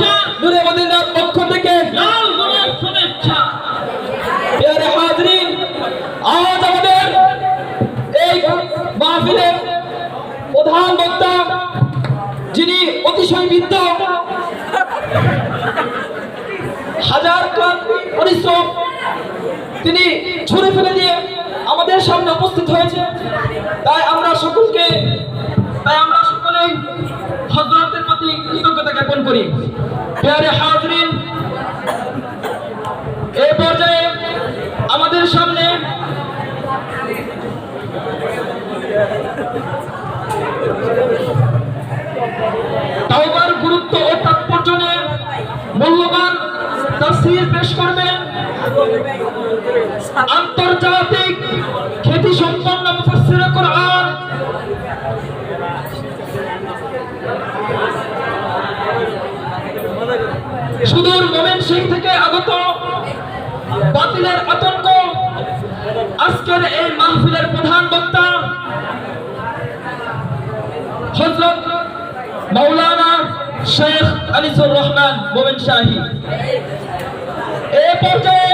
শুভেচ্ছা। নূরে মদিনার পক্ষ থেকে। লাল গোলাপ শুভেচ্ছা। পেয়ারে হাজরিন আজ আমাদের এই মাহফিলের প্রধান বক্তা যিনি অতিশয় বৃদ্ধ হাজার পরিশ্রম তিনি ছুড়ে ফেলে দিয়ে আমাদের সামনে উপস্থিত হয়েছে তাই আমরা সকলকে তাই আমরা সকলেই হজরতের প্রতি কৃতজ্ঞতা জ্ঞাপন করি। আমাদের সামনে তাওবার গুরুত্ব ও তাৎপর্য মূল্যবান তাফসীর পেশ করবেন। আন্তর্জাতিক সুদূর মোমেন সিং থেকে আগত বাতিলের আতঙ্ক আজকের এই মাহফিলের প্রধান বক্তা হজরত মাওলানা শেখ আনিসুর রহমান মোমেন শাহী। এ পর্যায়ে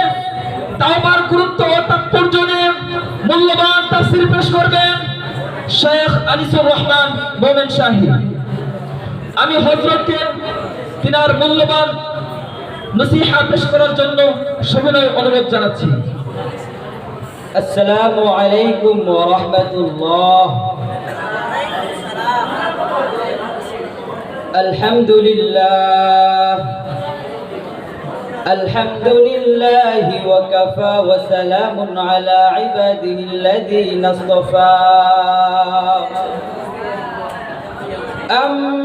তাওবার গুরুত্ব ও তাৎপর্য নিয়ে মূল্যবান তাফসীর পেশ করবেন শেখ আনিসুর রহমান মোমেন শাহী। আমি হজরতকে তিনার মূল্যবান নসিহা পেশ করার জন্য সবিনয় অনুরোধ জানাচ্ছি السلام عليكم ورحمة الله الحمد لله الحمد لله وكفى وسلام على عباده الذين اصطفى أما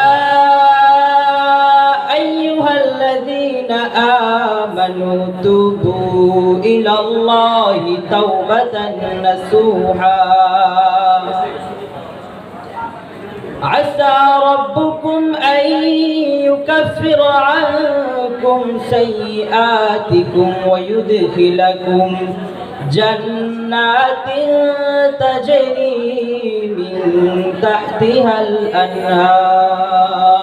آمنوا توبوا إلى الله توبة نصوحا عسى ربكم أن يكفر عنكم سيئاتكم ويدخلكم جنات تجري من تحتها الأنهار.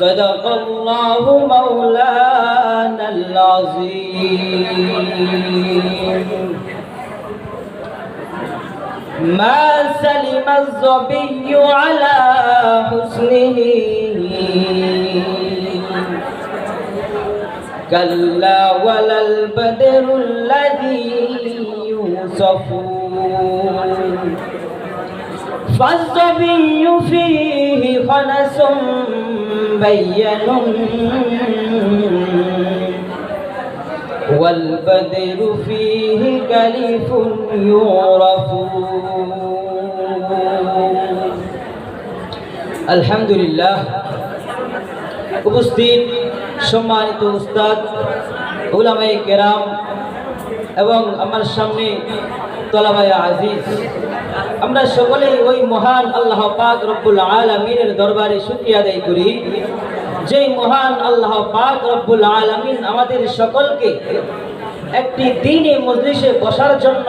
صدق الله مولانا العظيم. ما سلم الظبي على حسنه. كلا ولا البدر الذي يوصف. فالظبي فيه خنس بين والبدر فيه كلف يعرف الحمد لله উপস্থিত সম্মানিত উস্তাদ উলামাই কেরাম এবং আমার সামনে তলাবাই আজিজ। আমরা সকলেই ওই মহান আল্লাহ পাক রব্বুল আলমিনের দরবারে শুক্রিয়া আদায় করি। যেই মহান আল্লাহ পাক রব্বুল আলমিন আমাদের সকলকে একটি দিনে মজলিসে বসার জন্য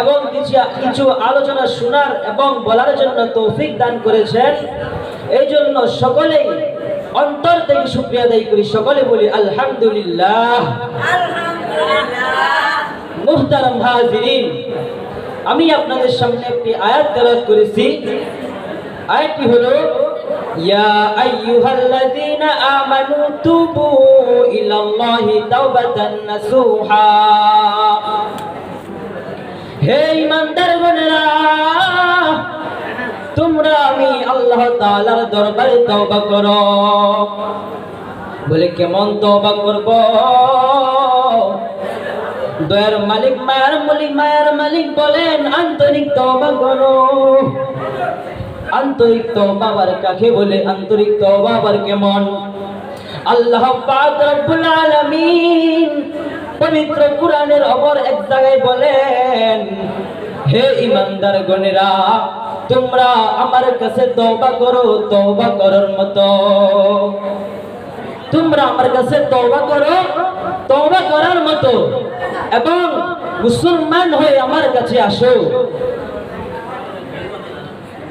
এবং কিছু কিছু আলোচনা শোনার এবং বলার জন্য তৌফিক দান করেছেন। এই জন্য সকলেই অন্তর থেকে শুক্রিয়া আদায় করি। সকলে বলি আলহামদুলিল্লাহ। মুহতারাম হাজিরিন, আমি আপনাদের সামনে একটি আয়াত তেলাওয়াত করেছি। আয়াতটি হলো, ইয়া আইয়ুহাল্লাযীনা আমানু তুবু ইলাল্লাহি তাওবাতান নাসুহা। হে ঈমানদারগণেরা তোমরা আমি আল্লাহ তাআলার দরবারে তওবা করো। বলে, কেমন তওবা করব? দয়ার মালিক, মায়ার মালিক মায়ার মালিক বলেন, আন্তরিক তওবা করো। আন্তরিক তওবা আবার কাকে বলে? আন্তরিক তওবা আবার কেমন? আল্লাহ পাক রব্বুল আলামিন পবিত্র কোরআনের অপর এক জায়গায় বলেন, হে ইমানদার গণেরা তোমরা আমার কাছে তওবা করো, তওবা করার মতো। তোমরা আমার কাছে তওবা করো। তওবা করার মতো এবং মুসলমান হয়ে আমার কাছে আসো।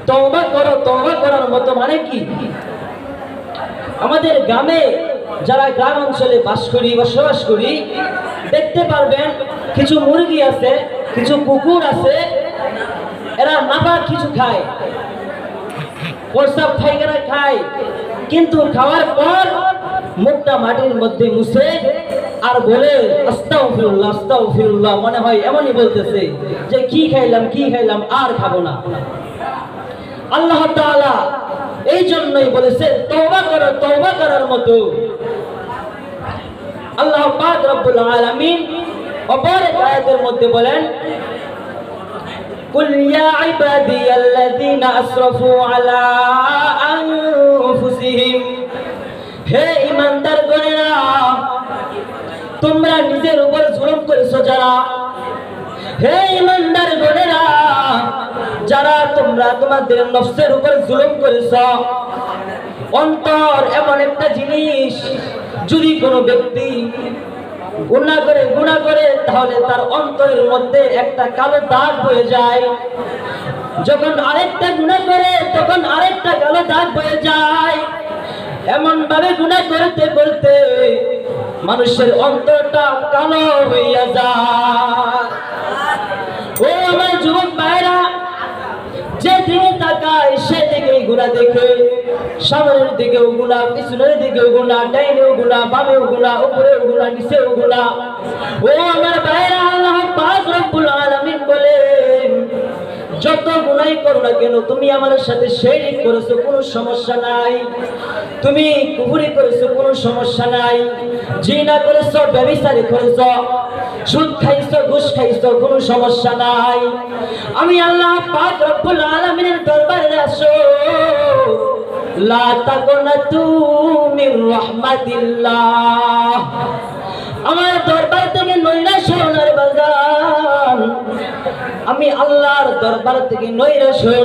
তওবা করো, তওবা করার মতো মানে কি? আমাদের গ্রামে যারা গ্রাম অঞ্চলে বাস করি, বসবাস করি, দেখতে পারবেন কিছু মুরগি আছে, কিছু কুকুর আছে, এরা নাপাক কিছু খায়। প্রসাব পায়খানা খায়। কিন্তু খাওয়ার পর মুখটা মাটির মধ্যে মুছে আর বলে আস্তাগফিরুল্লাহ আস্তাগফিরুল্লাহ মনে হয় এমনই বলতেছে যে কি খাইলাম কি খাইলাম আর খাবো না আল্লাহ তাআলা এই জন্যই বলেছে তওবা করো তওবা করার মতো আল্লাহ পাক রব্বুল আলামিন অপর এক আয়াতের মধ্যে বলেন قل يا عبادي الذين أسرفوا على أنفسهم হে ইমানদার গণেরা তোমরা নিজের উপর জুলুম করেছ যারা। হে ইমানদার গণেরা যারা তোমরা তোমাদের নফসের উপর জুলুম করেছ, অন্তর এমন একটা জিনিস, যদি কোনো ব্যক্তি গুণা করে গুণা করে, তাহলে তার অন্তরের মধ্যে একটা কালো দাগ হয়ে যায়। যখন আরেকটা গুণা করে, তখন আরেকটা কালো দাগ হয়ে যায়। এমন ভাবে গুণা করতে করতে মানুষের অন্তরটা কালো হইয়া যায়। ও আমার যুবক ভাইরা যেদিকে তাকায় সেদিকেই গুণা দেখে। সামনের দিকেও গুণা পিছনের দিকেও গুণা ডাইনেও গুণা বামেও গুণা উপরেও গুণা নিচেও গুণা ও আমার ভাইরা, আল্লাহ পাক রব্বুল আলামিন যত গুণাই করো না কেন, তুমি আমার সাথে শেরিক করেছ, কোনো সমস্যা নাই। তুমি কুহুরি করেছ, কোনো সমস্যা নাই। জিনা করেছ, ব্যবিচারি করেছ, সুদ খাইছো, ঘুষ খাইছো, কোনো সমস্যা নাই। আমি আল্লাহ পাক রব্বুল আলামিনের দরবারে আসো। লা তাকুনাতু মির রাহমাতিল্লাহ। আমার দরবার থেকে নৈরা সোনার বাগান আমি আল্লাহর দরবার থেকে নৈরাশ হইও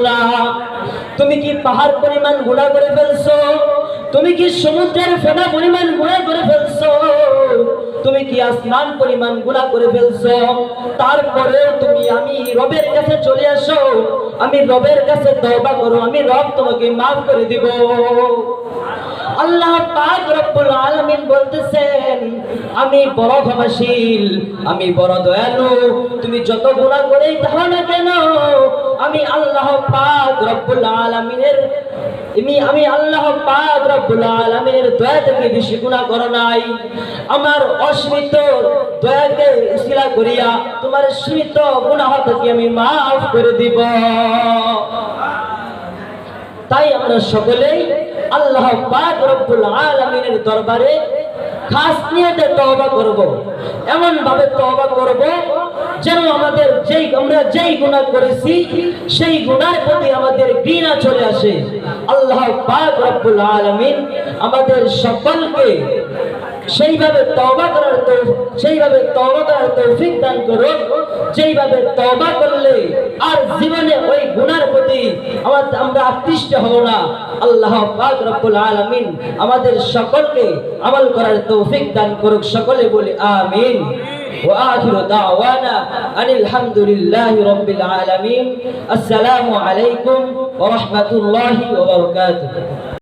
তুমি কি পাহাড় পরিমাণ গুণা করে ফেলছো? তুমি কি সমুদ্রের ফেনা পরিমাণ গুণা করে ফেলছো? তুমি কি আসমান পরিমাণ গুণা করে ফেলছো? তারপরেও তুমি আমি রবের কাছে চলে আসো। আমি রবের কাছে তওবা করো। আমি রব তোমাকে মাফ করে দিব। আল্লাহ পাক রব্বুল আলামিন বলতেছেন, আমি বড় ক্ষমাশীল, আমি বড় দয়ালু, তুমি যত গুনাহ করেই থাকো না কেন, আমি আল্লাহ পাক রব্বুল আলামিনের আমি আমি আল্লাহ পাক রব্বুল আলামিনের দয়া থেকে বেশি গুনাহ করো নাই। আমার অস্মিত দয়াকে উসিলা করিয়া তোমার স্মিত গুনাহ থেকে আমি মাফ করে দিব। তাই আমরা সকলেই আল্লাহ পাক রব্বুল আলামিনের দরবারে খাস নিয়তে তওবা করব। এমন ভাবে তওবা করব যেন আমাদের যেই, আমরা যেই গুনাহ করেছি, সেই গুনার প্রতি আমাদের ঘৃণা চলে আসে। আল্লাহ পাক রব্বুল আলামিন আমাদের সকলকে সেইভাবে তওবা করার তো সেইভাবে তওবা করার তৌফিক দান করুন যেইভাবে তওবা করলে আর জীবনে ওই গুনার প্রতি আমাদের আমরা আকৃষ্ট হব না আল্লাহ পাক রব্বুল আলামিন আমাদের সকলকে আমল করার তৌফিক দান করুক সকলে বলি আমিন وآخر دعوانا أن الحمد لله رب العالمين السلام عليكم ورحمة الله وبركاته